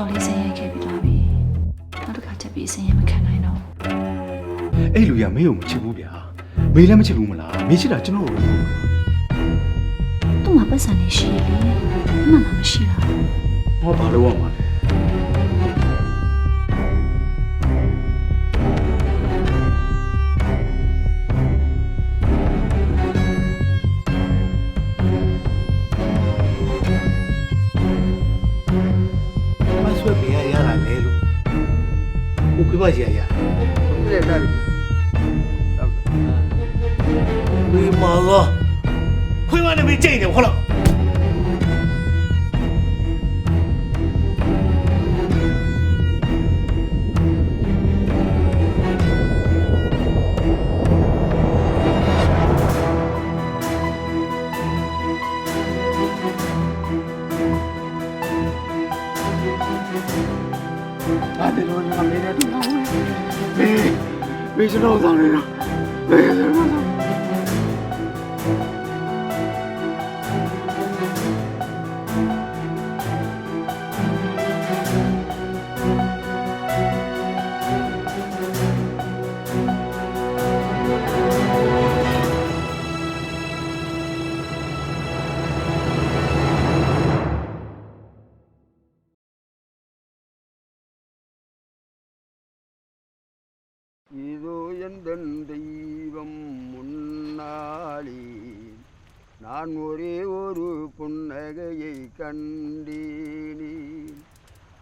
တော်လေးဆင်းရဲခဲ့ပြီးသွားပြီနောက်တစ်ခါချက်ပြီးဆင်းရဲမခံနိုင်တော့အဲ့လူရမေကိုမချစ်ဘူးဗျာမေလည်းမချစ်ဘူးမလားမေချစ်တာကျွန်တော်တို့သူ့မှာပတ်စံနေရှိလေအမှန်မှမရှိလားဟောဘာလို့ရမှာလဲ လေလို့ကိုခွေးမရရရပြည့်လာပြီဝေမာလောခွေးမနဲ့မကြိတ်နေဟုတ်လား အဲ့ဒီလိုနေမေနဲ့တူတော့မေမေကျွန်တော်ဆောင်နေတာမေကျွန်တော်ဆော இதோ எந்தன் தெய்வம் முன்னாளி. நான் ஒரே ஒரு புன்னகையை கண்டேனே.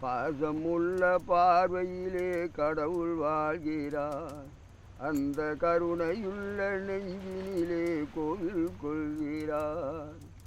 பாசமுள்ள பார்வையிலே கடவுள் வாழ்கிறார். அந்த கருணையுள்ள நெஞ்சினிலே கோவில் கொள்கிறார்.